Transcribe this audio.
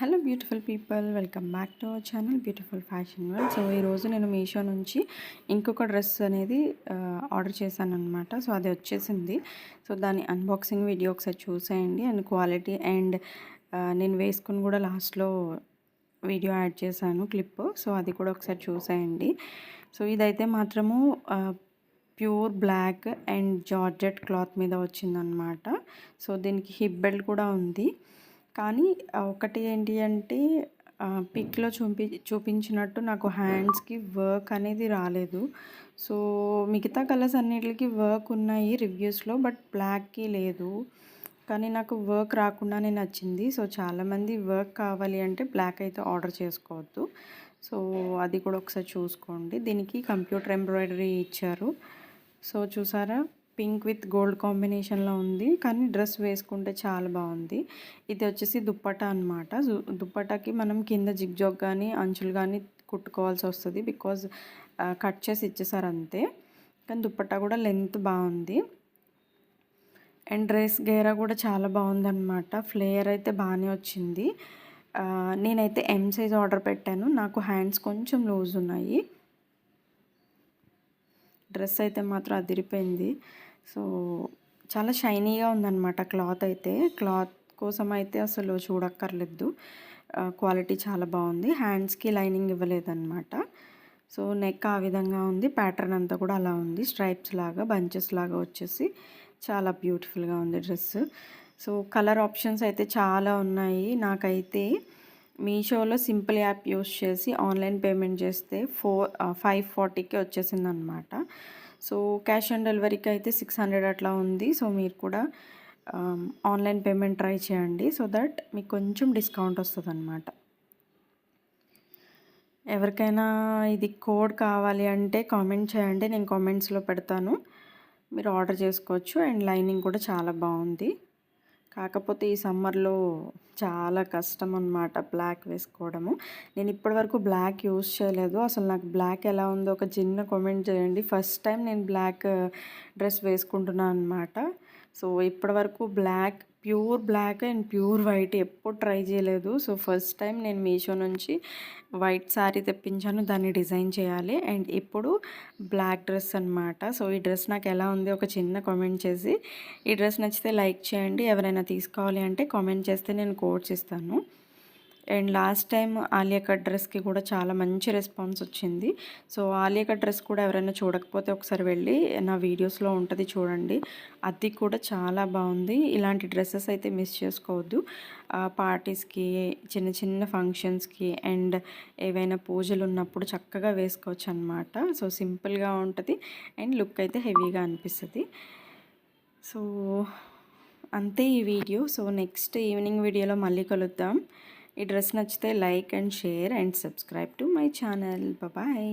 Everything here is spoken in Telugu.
Hello beautiful people welcome back to our channel beautiful fashion world. So ఈరోజు నేను మీషో నుంచి ఇంకొక డ్రెస్ అనేది ఆర్డర్ చేశాను అనమాట సో అది వచ్చేసింది. సో దాని అన్బాక్సింగ్ వీడియో ఒకసారి చూసేయండి. అండ్ క్వాలిటీ అండ్ నేను వేసుకుని కూడా లాస్ట్లో వీడియో యాడ్ చేశాను క్లిప్. సో అది కూడా ఒకసారి చూసేయండి. సో ఇదైతే మాత్రము pure black and georgette cloth మీద వచ్చిందనమాట సో దీనికి హిప్ బెల్ట్ కూడా ఉంది. కానీ ఒకటి ఏంటి అంటే పిక్లో చూపి చూపించినట్టు నాకు హ్యాండ్స్కి వర్క్ అనేది రాలేదు. సో మిగతా కలర్స్ అన్నిటికి వర్క్ ఉన్నాయి రివ్యూస్లో బట్ బ్లాక్కి లేదు. కానీ నాకు వర్క్ రాకుండానే నచ్చింది. సో చాలామంది వర్క్ కావాలి అంటే బ్లాక్ అయితే ఆర్డర్ చేసుకోవద్దు. సో అది కూడా ఒకసారి చూసుకోండి. దీనికి కంప్యూటర్ ఎంబ్రాయిడరీ ఇచ్చారు. సో చూసారా? పింక్ విత్ గోల్డ్ కాంబినేషన్లో ఉంది. కానీ డ్రెస్ వేసుకుంటే చాలా బాగుంది. ఇది వచ్చేసి దుప్పట అనమాట దుప్పటాకి మనం కింద జిగ్జాగ్ కానీ అంచులు కానీ కుట్టుకోవాల్సి వస్తుంది. బికాజ్ కట్ చేసి ఇచ్చేసారు అంతే. కానీ దుప్పట్టా కూడా లెంత్ బాగుంది. అండ్ డ్రెస్ గేరా కూడా చాలా బాగుందన్నమాట. ఫ్లేయర్ అయితే బాగానే వచ్చింది. నేనైతే ఎం సైజ్ ఆర్డర్ పెట్టాను. నాకు హ్యాండ్స్ కొంచెం లూజ్ ఉన్నాయి. డ్రెస్ అయితే మాత్రం అదిరిపోయింది. సో చాలా షైనీగా ఉందన్నమాట క్లాత్ అయితే. క్లాత్ కోసం అయితే అసలు చూడక్కర్లేదు. క్వాలిటీ చాలా బాగుంది. హ్యాండ్స్కి లైనింగ్ ఇవ్వలేదన్నమాట. సో నెక్ ఆ విధంగా ఉంది. ప్యాటర్న్ అంతా కూడా అలా ఉంది. స్ట్రైప్స్ లాగా బంచెస్ లాగా వచ్చేసి చాలా బ్యూటిఫుల్గా ఉంది డ్రెస్. సో కలర్ ఆప్షన్స్ అయితే చాలా ఉన్నాయి. నాకైతే మీషోలో సింపుల్ యాప్ యూస్ చేసి ఆన్లైన్ పేమెంట్ చేస్తే ఫోర్ ఫైవ్ ఫార్టీకి వచ్చేసింది అనమాట సో క్యాష్ ఆన్ డెలివరీకి అయితే సిక్స్ హండ్రెడ్ అట్లా ఉంది. సో మీరు కూడా ఆన్లైన్ పేమెంట్ ట్రై చేయండి. సో దట్ మీకు కొంచెం డిస్కౌంట్ వస్తుంది అనమాట ఎవరికైనా ఇది కోడ్ కావాలి అంటే కామెంట్ చేయండి. నేను కామెంట్స్లో పెడతాను. మీరు ఆర్డర్ చేసుకోవచ్చు. అండ్ లైనింగ్ కూడా చాలా బాగుంది. కాకపోతే ఈ సమ్మర్లో చాలా కష్టం అనమాట బ్లాక్ వేసుకోవడము. నేను ఇప్పటివరకు బ్లాక్ యూస్ చేయలేదు. అసలు నాకు బ్లాక్ ఎలా ఉందో ఒక చిన్న కామెంట్ చేయండి. ఫస్ట్ టైం నేను బ్లాక్ డ్రెస్ వేసుకుంటున్నాను అనమాట సో ఇప్పటివరకు black pure black and pure white ఎప్పుడు ట్రై చేయలేదు. సో ఫస్ట్ టైం నేను మీషో నుంచి వైట్ శారీ తెప్పించాను. దాన్ని డిజైన్ చేయాలి. అండ్ ఇప్పుడు బ్లాక్ డ్రెస్ అనమాట సో ఈ డ్రెస్ నాకు ఎలా ఉంది ఒక చిన్న కామెంట్ చేసి. ఈ డ్రెస్ నచ్చితే లైక్ చేయండి. ఎవరైనా తీసుకోవాలి అంటే కామెంట్ చేస్తే నేను కోడ్స్ ఇస్తాను and last time Alia cut డ్రెస్కి కూడా చాలా మంచి రెస్పాన్స్ వచ్చింది. సో ఆలియా కట్ డ్రెస్ కూడా ఎవరైనా చూడకపోతే ఒకసారి వెళ్ళి నా వీడియోస్లో ఉంటుంది చూడండి. అది కూడా చాలా బాగుంది. ఇలాంటి డ్రెస్సెస్ అయితే మిస్ చేసుకోవద్దు. పార్టీస్కి చిన్న చిన్న ఫంక్షన్స్కి అండ్ ఏవైనా పూజలు ఉన్నప్పుడు చక్కగా వేసుకోవచ్చు అనమాట సో సింపుల్గా ఉంటుంది అండ్ లుక్ అయితే హెవీగా అనిపిస్తుంది. సో అంతే ఈ వీడియో. సో నెక్స్ట్ ఈవినింగ్ వీడియోలో మళ్ళీ కలుద్దాం. ఈ డ్రెస్ నచ్చితే like and share and subscribe to my channel. Bye